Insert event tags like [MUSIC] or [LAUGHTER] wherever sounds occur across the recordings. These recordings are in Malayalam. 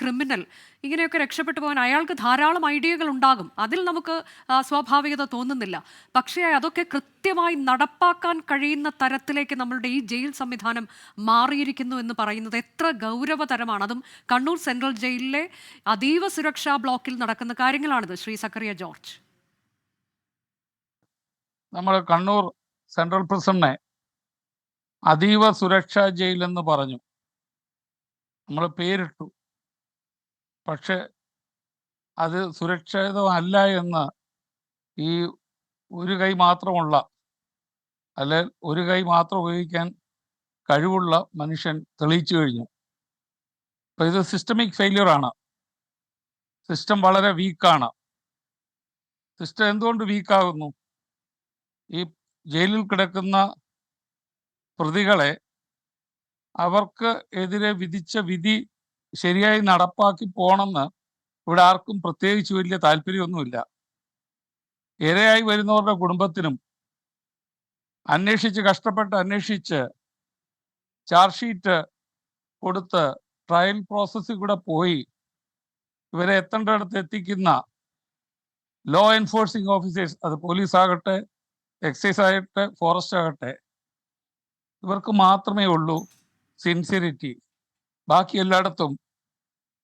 ക്രിമിനൽ. ഇങ്ങനെയൊക്കെ രക്ഷപ്പെട്ടു പോകാൻ അയാൾക്ക് ധാരാളം ഐഡിയകൾ ഉണ്ടാകും. അതിൽ നമുക്ക് സ്വാഭാവികത തോന്നുന്നില്ല. പക്ഷേ അതൊക്കെ കൃത്യമായി നടപ്പാക്കാൻ കഴിയുന്ന തരത്തിലേക്ക് നമ്മളുടെ ഈ ജയിൽ സംവിധാനം മാറിയിരിക്കുന്നു എന്ന് പറയുന്നത് എത്ര ഗൗരവതരമാണ്. അതും കണ്ണൂർ സെൻട്രൽ ജയിലിലെ അതീവ സുരക്ഷാ ബ്ലോക്കിൽ നടക്കുന്ന കാര്യങ്ങളാണിത് ശ്രീ സക്കറിയ ജോർജ്. നമ്മൾ കണ്ണൂർ സെൻട്രൽ പ്രിസണിനെ അതീവ സുരക്ഷാ ജയിൽ എന്ന് പറഞ്ഞു. നമ്മൾ പേരിട്ടു. പക്ഷെ അത് സുരക്ഷിതമല്ല എന്ന് ഈ ഒരു കൈ മാത്രമുള്ള അല്ലെ ഒരു കൈ മാത്രം ഉപയോഗിക്കാൻ കഴിവുള്ള മനുഷ്യൻ തെളിയിച്ചു കഴിഞ്ഞു. അപ്പൊ ഇത് സിസ്റ്റമിക് ഫെയിലിയർ ആണ്. സിസ്റ്റം വളരെ വീക്കാണ് സിസ്റ്റം എന്തുകൊണ്ട് വീക്കാകുന്നു ഈ ജയിലിൽ കിടക്കുന്ന പ്രതികളെ അവർക്ക് എതിരെ വിധിച്ച വിധി ശരിയായി നടപ്പാക്കി പോണമെന്ന് ഇവിടെ ആർക്കും പ്രത്യേകിച്ച് വലിയ താല്പര്യമൊന്നുമില്ല. ഇരയായി വരുന്നവരുടെ കുടുംബത്തിനും അന്വേഷിച്ച് കഷ്ടപ്പെട്ട് അന്വേഷിച്ച് ചാർജ് ഷീറ്റ് കൊടുത്ത് ട്രയൽ പ്രോസസ്സിൽ കൂടെ പോയി. ഇവരെ എത്തേണ്ടടുത്ത് എത്തിക്കുന്ന ലോ എൻഫോഴ്സിംഗ് ഓഫീസേഴ്സ് അത് പോലീസ് ആകട്ടെ എക്സൈസ് ആകട്ടെ ഫോറസ്റ്റ് ആകട്ടെ ഇവർക്ക് മാത്രമേ ഉള്ളൂ സിൻസിയറിറ്റി ബാക്കി എല്ലായിടത്തും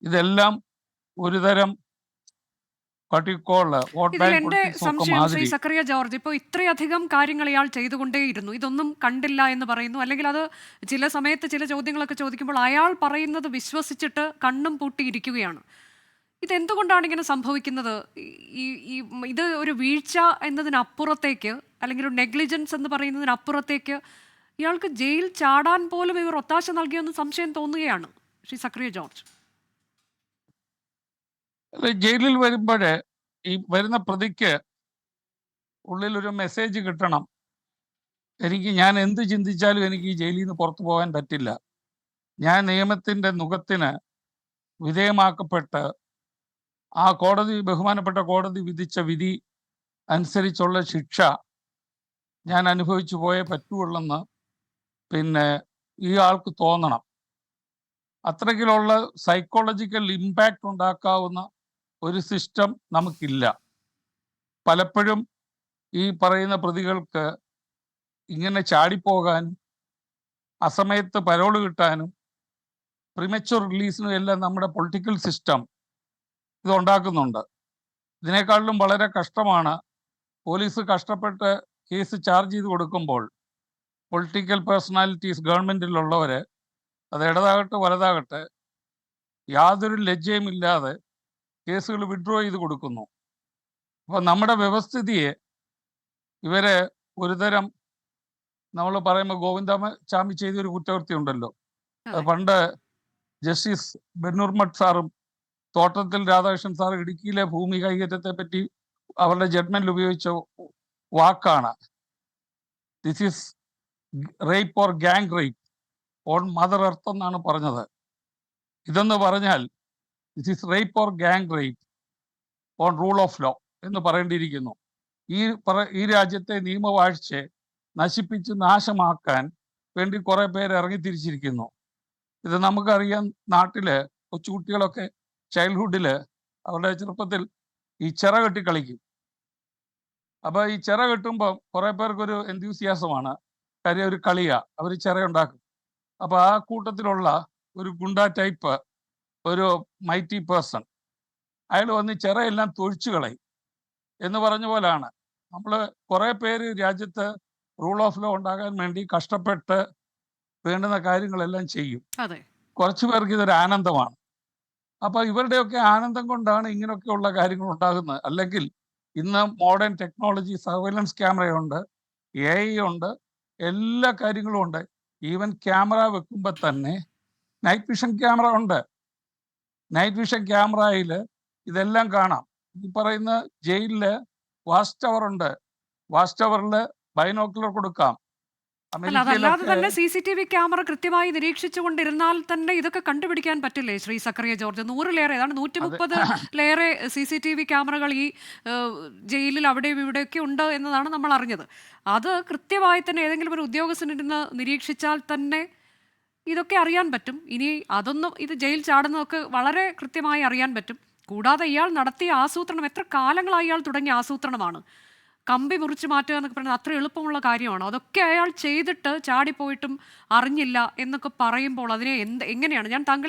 ഇതെല്ലാം ഒരുതരം എന്റെ സംശയം ശ്രീ സക്കറിയ ജോർജ് ഇപ്പോൾ ഇത്രയധികം കാര്യങ്ങൾ ഇയാൾ ചെയ്തുകൊണ്ടേയിരുന്നു. ഇതൊന്നും കണ്ടില്ല എന്ന് പറയുന്നു. അല്ലെങ്കിൽ അത് ചില സമയത്ത് ചില ചോദ്യങ്ങളൊക്കെ ചോദിക്കുമ്പോൾ അയാൾ പറയുന്നത് വിശ്വസിച്ചിട്ട് കണ്ണും പൂട്ടിയിരിക്കുകയാണ്. ഇതെന്തുകൊണ്ടാണ് ഇങ്ങനെ സംഭവിക്കുന്നത്? ഈ- ഈ ഇത് ഒരു വീഴ്ച എന്നതിനപ്പുറത്തേക്ക് അല്ലെങ്കിൽ ഒരു നെഗ്ലിജൻസ് എന്ന് പറയുന്നതിനപ്പുറത്തേക്ക് ഇയാൾക്ക് ജയിൽ ചാടാൻ പോലും ഇവർ ഒത്താശ നൽകിയെന്ന് സംശയം തോന്നുകയാണ് ശ്രീ സക്രിയ ജോർജ്. ജയിലിൽ വരുമ്പോഴേ ഈ വരുന്ന പ്രതിക്ക് ഉള്ളിൽ ഒരു മെസ്സേജ് കിട്ടണം. എനിക്ക് ഞാൻ എന്ത് ചിന്തിച്ചാലും എനിക്ക് ഈ ജയിലിൽ നിന്ന് പുറത്തു പോകാൻ പറ്റില്ല. ഞാൻ നിയമത്തിന്റെ നുഖത്തിന് വിധേയമാക്കപ്പെട്ട് ആ കോടതി ബഹുമാനപ്പെട്ട കോടതി വിധിച്ച വിധി അനുസരിച്ചുള്ള ശിക്ഷ ഞാൻ അനുഭവിച്ചു പോയേ പറ്റുള്ളെന്ന് പിന്നെ ഈ ആൾക്ക് തോന്നണം. അത്രയ്ക്കിലുള്ള സൈക്കോളജിക്കൽ ഇമ്പാക്റ്റ് ഉണ്ടാക്കാവുന്ന ഒരു സിസ്റ്റം നമുക്കില്ല. പലപ്പോഴും ഈ പറയുന്ന പ്രതികൾക്ക് ഇങ്ങനെ ചാടിപ്പോകാനും അസമയത്ത് പരോൾ കിട്ടാനും പ്രിമച്വർ റിലീസിനും എല്ലാം നമ്മുടെ പൊളിറ്റിക്കൽ സിസ്റ്റം ഇത് ഉണ്ടാക്കുന്നുണ്ട് ഇതിനേക്കാളിലും വളരെ കഷ്ടമാണ് പോലീസ് കഷ്ടപ്പെട്ട് കേസ് ചാർജ് ചെയ്ത് കൊടുക്കുമ്പോൾ പൊളിറ്റിക്കൽ പേഴ്സണാലിറ്റീസ് ഗവൺമെന്റിലുള്ളവർ അത് ഇടതാകട്ടെ വലതാകട്ടെ യാതൊരു ലജ്ജയും ഇല്ലാതെ കേസുകൾ വിഡ്രോ ചെയ്ത് കൊടുക്കുന്നു. അപ്പോൾ നമ്മുടെ വ്യവസ്ഥിതിയെ ഇവരെ ഒരുതരം നമ്മൾ പറയുമ്പോൾ ഗോവിന്ദാമ ചാമി ചെയ്ത ഒരു കുറ്റകൃത്യം ഉണ്ടല്ലോ പണ്ട് ജസ്റ്റിസ് ബെന്നൂർമഠ് സാറും തോട്ടത്തിൽ രാധാകൃഷ്ണൻ സാർ ഇടുക്കിയിലെ ഭൂമി കൈകര്യത്തെ പറ്റി അവരുടെ ജഡ്മെന്റിൽ ഉപയോഗിച്ച വാക്കാണ്. This is rape or gang rape on mother earth എന്നാണ് പറഞ്ഞത്. ഇതെന്ന് പറഞ്ഞാൽ this is rape or gang rape on rule of law എന്ന് പറയേണ്ടിയിരിക്കുന്നു. ഈ ഈ രാജ്യത്തെ നിയമവാഴ്ച നശിപ്പിച്ച് നാശമാക്കാൻ വേണ്ടി കുറെ പേര് ഇറങ്ങി തിരിച്ചിരിക്കുന്നു ഇത് നമുക്കറിയാം നാട്ടിൽ കൊച്ചുകുട്ടികളൊക്കെ ചൈൽഡ്ഹുഡിൽ അവരുടെ ചെറുപ്പത്തിൽ ഈ ചിറ കെട്ടി കളിക്കും. അപ്പൊ ഈ ചിറ കെട്ടുമ്പോൾ കുറെ പേർക്കൊരു എന്തൂസിയാസമാണ് കാര്യം ഒരു കളിയാ അവർ ചിറ ഉണ്ടാക്കും. അപ്പൊ ആ കൂട്ടത്തിലുള്ള ഒരു ഗുണ്ട ടൈപ്പ് ഒരു മൈറ്റി പേഴ്സൺ അയാൾ വന്ന് ചിറയെല്ലാം തൊഴിച്ചു കളയും. എന്ന് പറഞ്ഞ പോലാണ്. നമ്മൾ കുറേ പേര് രാജ്യത്ത് റൂൾ ഓഫ് ലോ ഉണ്ടാകാൻ വേണ്ടി കഷ്ടപ്പെട്ട് വേണ്ടുന്ന കാര്യങ്ങളെല്ലാം ചെയ്യും. കുറച്ചു പേർക്ക് ഇതൊരു ആനന്ദമാണ്. അപ്പൊ ഇവരുടെയൊക്കെ ആനന്ദം കൊണ്ടാണ് ഇങ്ങനെയൊക്കെയുള്ള കാര്യങ്ങൾ ഉണ്ടാകുന്നത്. അല്ലെങ്കിൽ ഇന്ന് മോഡേൺ ടെക്നോളജി സർവൈലൻസ് ക്യാമറയുണ്ട് എ ഐ ഉണ്ട് എല്ലാ കാര്യങ്ങളും ഉണ്ട്. ഈവൻ ക്യാമറ വെക്കുമ്പോൾ തന്നെ നൈറ്റ് വിഷൻ ക്യാമറ ഉണ്ട്. നൈറ്റ് വിഷൻ ക്യാമറയിൽ ഇതെല്ലാം കാണാം. ഈ പറയുന്ന ജയിലിൽ വാച്ച് ടവർ ഉണ്ട്. വാച്ച് ടവറിൽ ബൈനോക്കുലർ കൊടുക്കാം. അതല്ലാതെ തന്നെ C C T V camera കൃത്യമായി നിരീക്ഷിച്ചുകൊണ്ടിരുന്നാൽ തന്നെ ഇതൊക്കെ കണ്ടുപിടിക്കാൻ പറ്റില്ലേ ശ്രീ സക്കറിയ ജോർജ്? നൂറിലേറെ ഏതാണ് നൂറ്റി മുപ്പത് മുപ്പതിലേറെ [LAUGHS] സി സി ടി വി ക്യാമറകൾ ഈ ജയിലിൽ അവിടെയും ഇവിടെയൊക്കെ ഉണ്ട് എന്നതാണ് നമ്മൾ അറിഞ്ഞത്. അത് കൃത്യമായി തന്നെ ഏതെങ്കിലും ഒരു ഉദ്യോഗസ്ഥനിരുന്ന് നിരീക്ഷിച്ചാൽ തന്നെ ഇതൊക്കെ അറിയാൻ പറ്റും. ഇനി അതൊന്നും ഇത് ജയിൽ ചാടുന്നതൊക്കെ വളരെ കൃത്യമായി അറിയാൻ പറ്റും. കൂടാതെ ഇയാൾ നടത്തിയ ആസൂത്രണം എത്ര കാലങ്ങളായി ഇയാൾ തുടങ്ങിയ ആസൂത്രണമാണ്. കമ്പി മുറിച്ച് മാറ്റുക എന്നൊക്കെ പറയുന്നത് അത്ര എളുപ്പമുള്ള കാര്യമാണ്? അതൊക്കെ അയാൾ ചെയ്തിട്ട് ചാടിപ്പോയിട്ടും അറിഞ്ഞില്ല എന്നൊക്കെ പറയുമ്പോൾ അതിനെ എന്ത് എങ്ങനെയാണ്? ഞാൻ താങ്കൾ